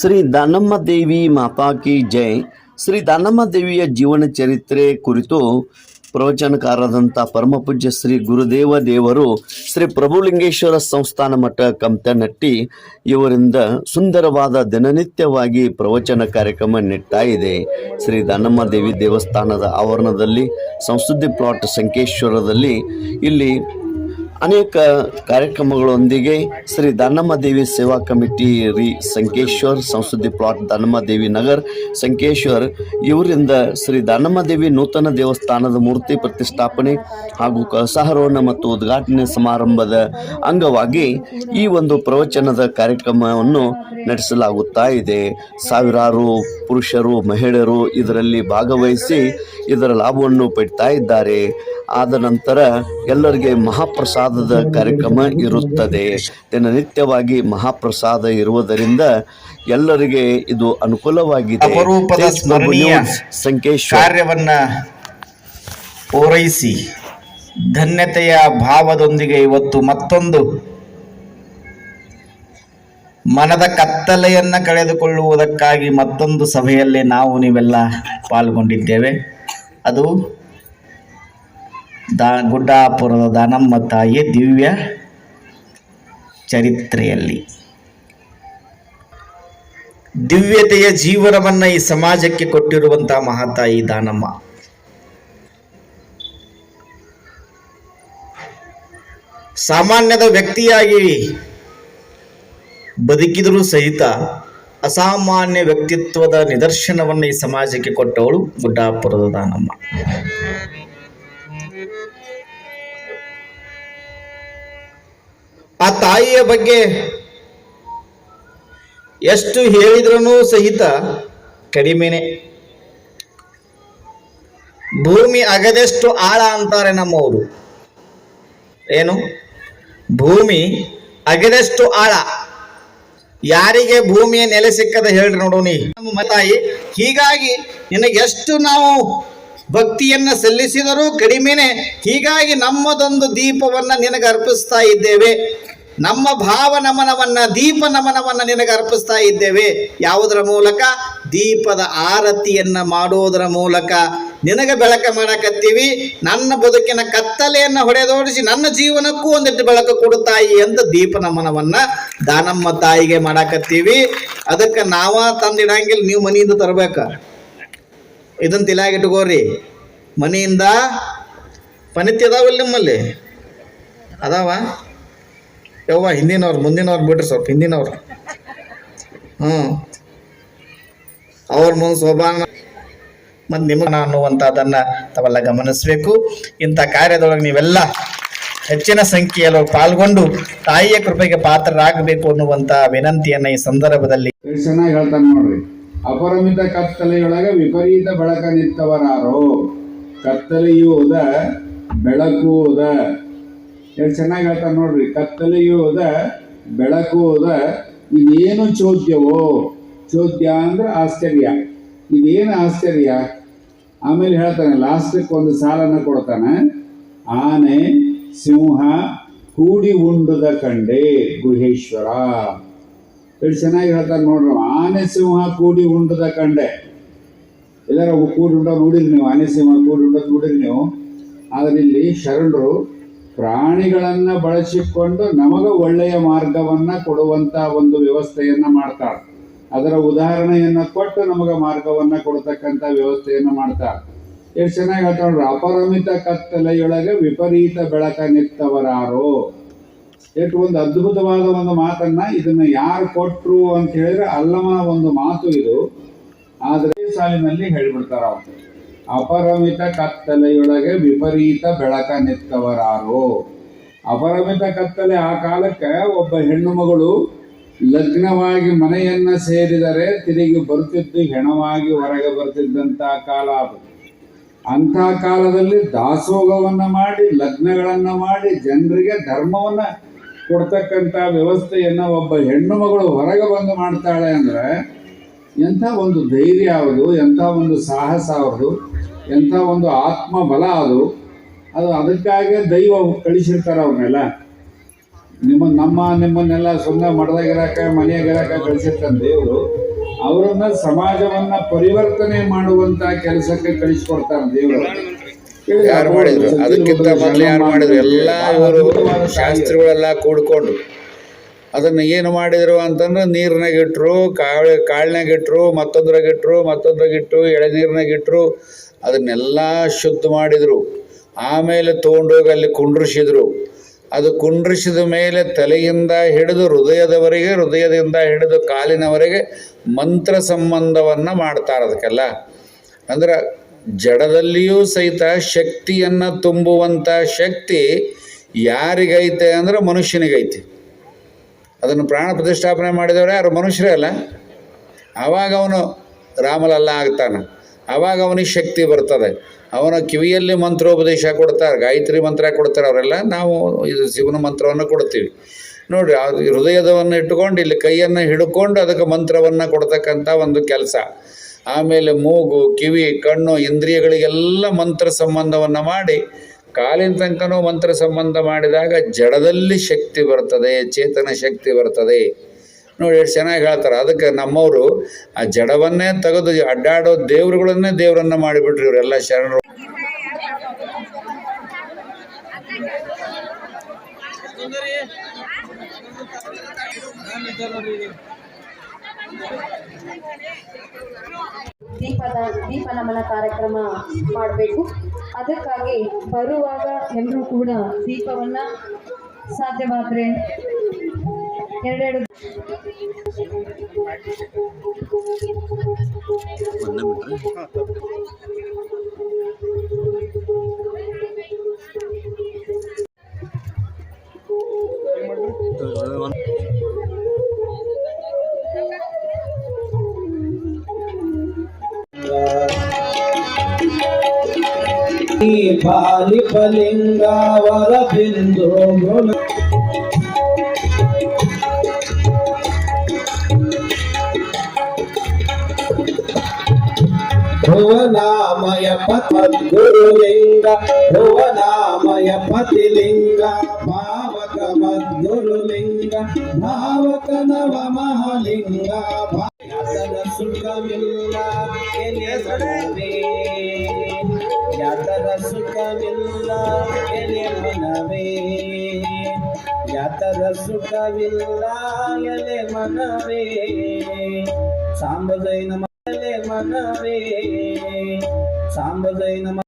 ಶ್ರೀ ದಾನಮ್ಮ ದೇವಿ ಮಾತಾಕಿ ಜೈ. ಶ್ರೀ ದಾನಮ್ಮ ದೇವಿಯ ಜೀವನ ಚರಿತ್ರೆ ಕುರಿತು ಪ್ರವಚನಕಾರರಾದಂಥ ಪರಮಪೂಜ್ಯ ಶ್ರೀ ಗುರುದೇವ ದೇವರು ಶ್ರೀ ಪ್ರಭುಲಿಂಗೇಶ್ವರ ಸಂಸ್ಥಾನ ಮಠ ಕಮತನಟ್ಟಿ ಇವರಿಂದ ಸುಂದರವಾದ ದಿನನಿತ್ಯವಾಗಿ ಪ್ರವಚನ ಕಾರ್ಯಕ್ರಮ ನೆಟ್ಟಾ ಇದೆ. ಶ್ರೀ ದಾನಮ್ಮ ದೇವಿ ದೇವಸ್ಥಾನದ ಆವರಣದಲ್ಲಿ ಸಂಸ್ಕೃತಿ ಪ್ಲಾಟ್ ಸಂಕೇಶ್ವರದಲ್ಲಿ ಇಲ್ಲಿ ಅನೇಕ ಕಾರ್ಯಕ್ರಮಗಳೊಂದಿಗೆ ಶ್ರೀ ದಾನಮ್ಮ ದೇವಿ ಸೇವಾ ಕಮಿಟಿ ರಿ ಸಂಕೇಶ್ವರ್ ಸಂಸ್ಕೃತಿ ಪ್ಲಾಟ್ ದಾನಮ್ಮ ದೇವಿ ನಗರ್ ಸಂಕೇಶ್ವರ್, ಇವರಿಂದ ಶ್ರೀ ದಾನಮ್ಮ ದೇವಿ ನೂತನ ದೇವಸ್ಥಾನದ ಮೂರ್ತಿ ಪ್ರತಿಷ್ಠಾಪನೆ ಹಾಗೂ ಕಳಸಾರೋಹಣ ಮತ್ತು ಉದ್ಘಾಟನೆ ಸಮಾರಂಭದ ಅಂಗವಾಗಿ ಈ ಒಂದು ಪ್ರವಚನದ ಕಾರ್ಯಕ್ರಮವನ್ನು ನಡೆಸಲಾಗುತ್ತಾ ಇದೆ. ಸಾವಿರಾರು ಪುರುಷರು, ಮಹಿಳೆಯರು ಇದರಲ್ಲಿ ಭಾಗವಹಿಸಿ ಇದರ ಲಾಭವನ್ನು ಪಡಿತಾ ಇದ್ದಾರೆ. ಆದ ನಂತರ ಎಲ್ಲರಿಗೆ ಮಹಾಪ್ರಸಾದದ ಕಾರ್ಯಕ್ರಮ ಇರುತ್ತದೆ. ದಿನನಿತ್ಯವಾಗಿ ಮಹಾಪ್ರಸಾದ ಇರುವುದರಿಂದ ಎಲ್ಲರಿಗೆ ಇದು ಅನುಕೂಲವಾಗಿದೆ. ಅಪರೂಪದ ಸ್ಮರಣೀಯ ಸಂಕೇಶ್ವರ. ಕಾರ್ಯವನ್ನ ಪೂರೈಸಿ. ಧನ್ಯತೆಯ ಭಾವದೊಂದಿಗೆ ಇವತ್ತು ಮತ್ತೊಂದು ಮನದ ಕತ್ತಲೆಯನ್ನ ಕಳೆದುಕೊಳ್ಳುವುದಕ್ಕಾಗಿ ಮತ್ತೊಂದು ಸಭೆಯಲ್ಲಿ ನಾವು ನೀವೆಲ್ಲ ಪಾಲ್ಗೊಂಡಿದ್ದೇವೆ. ಅದು ದಾ ಗುಡ್ಡಾಪುರದ ದಾನಮ್ಮ ತಾಯಿಯ ದಿವ್ಯ ಚರಿತ್ರೆಯಲ್ಲಿ. ದಿವ್ಯತೆಯ ಜೀವನವನ್ನು ಈ ಸಮಾಜಕ್ಕೆ ಕೊಟ್ಟಿರುವಂತಹ ಮಹಾತಾಯಿ ದಾನಮ್ಮ. ಸಾಮಾನ್ಯದ ವ್ಯಕ್ತಿಯಾಗಿ ಬದುಕಿದರೂ ಸಹಿತ ಅಸಾಮಾನ್ಯ ವ್ಯಕ್ತಿತ್ವದ ನಿದರ್ಶನವನ್ನು ಈ ಸಮಾಜಕ್ಕೆ ಕೊಟ್ಟವಳು ಗುಡ್ಡಾಪುರದ ದಾನಮ್ಮ. ಆ ತಾಯಿಯ ಬಗ್ಗೆ ಎಷ್ಟು ಹೇಳಿದ್ರೂ ಸಹಿತ ಕಡಿಮೆನೆ. ಭೂಮಿ ಅಗದೆಷ್ಟು ಆಳ ಅಂತಾರೆ ನಮ್ಮವರು. ಏನು? ಭೂಮಿ ಅಗದೆಷ್ಟು ಆಳ. ಯಾರಿಗೆ ಭೂಮಿಯ ನೆಲೆ ಸಿಕ್ಕದ ಹೇಳ್ರಿ ನೋಡೋನಿ ನಮ್ಮ ತಾಯಿ, ಹೀಗಾಗಿ ನಿನಗೆಷ್ಟು ನಾವು ಭಕ್ತಿಯನ್ನ ಸಲ್ಲಿಸಿದರೂ ಕಡಿಮೆನೆ, ಹೀಗಾಗಿ ನಮ್ಮದೊಂದು ದೀಪವನ್ನ ನಿನಗೆ ಅರ್ಪಿಸ್ತಾ ಇದ್ದೇವೆ. ನಮ್ಮ ಭಾವ ನಮನವನ್ನ, ದೀಪ ನಮನವನ್ನ ನಿನಗೆ ಅರ್ಪಿಸ್ತಾ ಇದ್ದೇವೆ. ಯಾವುದರ ಮೂಲಕ? ದೀಪದ ಆರತಿಯನ್ನ ಮಾಡೋದರ ಮೂಲಕ. ನಿನಗೆ ಬೆಳಕ ಮಾಡಕತ್ತೀವಿ. ನನ್ನ ಬದುಕಿನ ಕತ್ತಲೆಯನ್ನ ಹೊಡೆದೋಡಿಸಿ ನನ್ನ ಜೀವನಕ್ಕೂ ಒಂದಿಟ್ಟು ಬೆಳಕು ಕೊಡುತ್ತಾಯಿ ಅಂತ ದೀಪ ನಮನವನ್ನ ದಾನಮ್ಮ ತಾಯಿಗೆ ಮಾಡಾಕತ್ತೀವಿ. ಅದಕ್ಕೆ ನಾವ ತಂದಿಡಂಗಿಲ್ಲ, ನೀವು ಮನೆಯಿಂದ ತರಬೇಕ. ಇದನ್ನ ತಿಲಾಗಿಟ್ಕೋರಿ ಮನೆಯಿಂದ ಪನಿತಿ ನಿಮ್ಮಲ್ಲಿ? ಅದಾವ? ಯವ್ವ, ಹಿಂದಿನವ್ರು, ಮುಂದಿನವ್ರು ಬಿಡ್ರಿ ಸ್ವಲ್ಪ, ಹಿಂದಿನವ್ರು. ಹ್ಞೂ ಅವ್ರ ಮುಂದೆ ಸೋಬಾನ ಮತ್ತು ನಿಮಗ ಅನ್ನುವಂಥದ್ದನ್ನು ತಾವೆಲ್ಲ ಗಮನಿಸಬೇಕು. ಇಂಥ ಕಾರ್ಯದೊಳಗೆ ನೀವೆಲ್ಲ ಹೆಚ್ಚಿನ ಸಂಖ್ಯೆಯಲ್ಲಿ ಪಾಲ್ಗೊಂಡು ತಾಯಿಯ ಕೃಪೆಗೆ ಪಾತ್ರರಾಗಬೇಕು ಅನ್ನುವಂಥ ವಿನಂತಿಯನ್ನು ಈ ಸಂದರ್ಭದಲ್ಲಿ ಚೆನ್ನಾಗಿ ಹೇಳ್ತಾನೆ ನೋಡ್ರಿ. ಅಪರಮಿತ ಕತ್ತಲೆಯೊಳಗೆ ವಿಪರೀತ ಬೆಳಕ ನಿತ್ತವರಾರೋ. ಕತ್ತಲೆಯುವುದ ಬೆಳಕುವುದ ಎಷ್ಟು ಚೆನ್ನಾಗಿ ಹೇಳ್ತಾರೆ ನೋಡ್ರಿ. ಬೆಳಕು ಹೋದ ಇದೇನು ಚೋದ್ಯವೋ? ಚೋದ್ಯ ಅಂದ್ರೆ ಆಶ್ಚರ್ಯ. ಇದೇನು ಆಶ್ಚರ್ಯ? ಆಮೇಲೆ ಹೇಳ್ತಾನೆ ಲಾಸ್ಟಕ್ಕೆ ಒಂದು ಸಾಲನ್ನು ಕೊಡ್ತಾನೆ. ಆನೆ, ಸಿಂಹ, ಕೂಡಿ ಉಂಡದ ಕಂಡೆ, ಗುಹೇಶ್ವರ. ಎಷ್ಟು ಚೆನ್ನಾಗಿ ಹೇಳ್ತಾರೆ ನೋಡ್ರಿ. ಆನೆ, ಸಿಂಹ, ಕೂಡಿ ಉಂಡದ ಕಂಡೆ. ಎಲ್ಲರೂ ಕೂಡಿ ಉಂಡ ನೋಡಿರಿ ನೀವು. ಆನೆ, ಸಿಂಹ, ಕೂಡಿ ಉಂಡ ನೋಡಿರಿ ನೀವು. ಆದರೆ ಇಲ್ಲಿ ಶರಣರು ಪ್ರಾಣಿಗಳನ್ನ ಬಳಸಿಕೊಂಡು ನಮಗ ಒಳ್ಳೆಯ ಮಾರ್ಗವನ್ನ ಕೊಡುವಂತ ಒಂದು ವ್ಯವಸ್ಥೆಯನ್ನ ಮಾಡ್ತಾರೆ. ಅದರ ಉದಾಹರಣೆಯನ್ನ ಕೊಟ್ಟು ನಮಗ ಮಾರ್ಗವನ್ನ ಕೊಡ್ತಕ್ಕಂಥ ವ್ಯವಸ್ಥೆಯನ್ನ ಮಾಡ್ತಾರೆ. ಎಷ್ಟು ಚೆನ್ನಾಗಿ ಹೇಳ್ತಾರೆ ಅಪರಮಿತ ಕತ್ತಲೆಯೊಳಗೆ ವಿಪರೀತ ಬೆಳಕ ನಿತ್ತವರಾರು. ಎಷ್ಟು ಒಂದು ಅದ್ಭುತವಾದ ಒಂದು ಮಾತನ್ನ ಇದನ್ನ ಯಾರು ಕೊಟ್ರು ಅಂತ ಹೇಳಿದ್ರೆ ಅಲ್ಲಮನ ಒಂದು ಮಾತು ಇದು. ಆದ್ರೆ ಸಾಲಿನಲ್ಲಿ ಹೇಳ್ಬಿಡ್ತಾರ ಅವ್ರು. ಅಪರಿಮಿತ ಕತ್ತಲೆಯೊಳಗೆ ವಿಪರೀತ ಬೆಳಕ ನಿತ್ತವರಾರು ಅಪರಮಿತ ಕತ್ತಲೆ ಆ ಕಾಲಕ್ಕೆ ಒಬ್ಬ ಹೆಣ್ಣು ಮಗಳು ಲಗ್ನವಾಗಿ ಮನೆಯನ್ನ ಸೇರಿದರೆ ತಿರುಗಿ ಬರ್ತಿದ್ದು ಹೆಣವಾಗಿ ಹೊರಗೆ ಬರ್ತಿದ್ದಂತ ಕಾಲ ಅದು. ಅಂಥ ಕಾಲದಲ್ಲಿ ದಾಸೋಗವನ್ನ ಮಾಡಿ, ಲಗ್ನಗಳನ್ನು ಮಾಡಿ ಜನರಿಗೆ ಧರ್ಮವನ್ನ ಕೊಡ್ತಕ್ಕಂಥ ವ್ಯವಸ್ಥೆಯನ್ನ ಒಬ್ಬ ಹೆಣ್ಣು ಮಗಳು ಹೊರಗೆ ಬಂದು ಮಾಡ್ತಾಳೆ ಅಂದ್ರೆ ಎಂಥ ಒಂದು ಧೈರ್ಯ ಅವರು ಎಂಥ ಒಂದು ಸಾಹಸ ಅವ್ರದ್ದು. ಎಂಥ ಒಂದು ಆತ್ಮ ಬಲ ಅದು ಅದು ಅದಕ್ಕಾಗೆ ದೈವ ಕಳಿಸಿರ್ತಾರೆ ಅವ್ರನ್ನೆಲ್ಲ. ನಿಮ್ಮ ನಮ್ಮ ನಿಮ್ಮನ್ನೆಲ್ಲ ಸುಮ್ಮನೆ ಮಡದಾಗಿರಾಕ ಮನೆಯಾಗಿರಾಕ ಕಳಿಸಿರ್ತಾನೆ ದೇವರು. ಅವರನ್ನ ಸಮಾಜವನ್ನ ಪರಿವರ್ತನೆ ಮಾಡುವಂತ ಕೆಲಸಕ್ಕೆ ಕಳಿಸ್ಕೊಡ್ತಾನೆ ದೇವರು. ಯಾರು ಮಾಡಿದ್ರು? ಅದಕ್ಕಿಂತ ಮೊದಲು ಯಾರು ಮಾಡಿದ್ರು. ಎಲ್ಲ ಇವರು ಶಾಸ್ತ್ರಿಗಳೆಲ್ಲ ಕೂಡ್ಕೊಂಡು. ಅದನ್ನು ಏನು ಮಾಡಿದ್ರು ಅಂತಂದ್ರೆ ನೀರಿನಾಗಿಟ್ರು ಕಾಳು ಕಾಳಿನಾಗಿಟ್ರು ಇಟ್ರು, ಮತ್ತೊಂದ್ರಾಗ ಇಟ್ರು, ಮತ್ತೊಂದ್ರಾಗ ಇಟ್ಟು ಎಳೆನೀರ್ನಾಗ ಇಟ್ರು, ಅದನ್ನೆಲ್ಲ ಶುದ್ಧ ಮಾಡಿದರು. ಆಮೇಲೆ ತೊಗೊಂಡೋಗಿ ಅಲ್ಲಿ ಕುಂಡ್ರಿಸಿದರು. ಅದು ಕುಂಡ್ರಿಸಿದ ಮೇಲೆ ತಲೆಯಿಂದ ಹಿಡಿದು ಹೃದಯದವರೆಗೆ, ಹೃದಯದಿಂದ ಹಿಡಿದು ಕಾಲಿನವರೆಗೆ ಮಂತ್ರ ಸಂಬಂಧವನ್ನು ಮಾಡ್ತಾರೆ ಅದಕ್ಕೆಲ್ಲ ಅಂದ್ರೆ ಜಡದಲ್ಲಿಯೂ ಸಹಿತ ಶಕ್ತಿಯನ್ನು ತುಂಬುವಂಥ ಶಕ್ತಿ ಯಾರಿಗೈತೆ ಅಂದ್ರೆ ಮನುಷ್ಯನಿಗೈತೆ. ಅದನ್ನು ಪ್ರಾಣ ಪ್ರತಿಷ್ಠಾಪನೆ ಮಾಡಿದವರೇ ಯಾರು? ಮನುಷ್ಯರೇ ಅಲ್ಲ. ಆವಾಗ ಅವನು ರಾಮಲಲ್ಲ ಆಗ್ತಾನೆ. ಆವಾಗ ಅವನಿಗೆ ಶಕ್ತಿ ಬರ್ತದೆ. ಅವನ ಕಿವಿಯಲ್ಲಿ ಮಂತ್ರೋಪದೇಶ ಕೊಡ್ತಾರೆ, ಗಾಯತ್ರಿ ಮಂತ್ರ ಕೊಡ್ತಾರೆ ಅವರೆಲ್ಲ. ನಾವು ಇದು ಶಿವನ ಮಂತ್ರವನ್ನು ಕೊಡ್ತೀವಿ. ನೋಡಿರಿ ಅದು ಹೃದಯದವನ್ನು ಇಟ್ಟುಕೊಂಡು, ಇಲ್ಲಿ ಕೈಯನ್ನು ಹಿಡ್ಕೊಂಡು ಅದಕ್ಕೆ ಮಂತ್ರವನ್ನು ಕೊಡ್ತಕ್ಕಂಥ ಒಂದು ಕೆಲಸ. ಆಮೇಲೆ ಮೂಗು, ಕಿವಿ, ಕಣ್ಣು, ಇಂದ್ರಿಯಗಳಿಗೆಲ್ಲ ಮಂತ್ರ ಸಂಬಂಧವನ್ನು ಮಾಡಿ ಕಾಲಿನ ತನಕನೂ ಮಂತ್ರ ಸಂಬಂಧ ಮಾಡಿದಾಗ ಜಡದಲ್ಲಿ ಶಕ್ತಿ ಬರ್ತದೆ, ಚೇತನ ಶಕ್ತಿ ಬರ್ತದೆ. ನೋಡಿ ಎಷ್ಟು ಚೆನ್ನಾಗಿ ಹೇಳ್ತಾರೆ. ಅದಕ್ಕೆ ನಮ್ಮವರು ಆ ಜಡವನ್ನೇ ತೆಗೆದು ಅಡ್ಡಾಡೋ ದೇವ್ರುಗಳನ್ನೇ ದೇವರನ್ನ ಮಾಡಿಬಿಟ್ರು ಇವರೆಲ್ಲ ಶರಣರು. ದೀಪದ ದೀಪ ನಮನ ಕಾರ್ಯಕ್ರಮ ಮಾಡಬೇಕು. ಅದಕ್ಕಾಗಿ ಬರುವಾಗ ಎಲ್ಲರೂ ಕೂಡ ದೀಪವನ್ನ ಸಾಧ್ಯವಾದರೆ ಎರಡೆರಡು పాలిపలింగావర బిందు భువనామయ పద్గురులింగ భువనామయ పతిలింగ భావక మద్గురులింగ భావక నవ మహాలింగ భావన సుఖమిల్ల ಯಾತರ ಸುಖವಿಲ್ಲ ಎಲೆ ಮನವೇ. ಯಾತರ ಸುಖವಿಲ್ಲ ಎಲೆ ಮನವೇ. ಸಾಂಬದೈನ ಮನವೇ. ಸಾಂಬದೈ ನಮ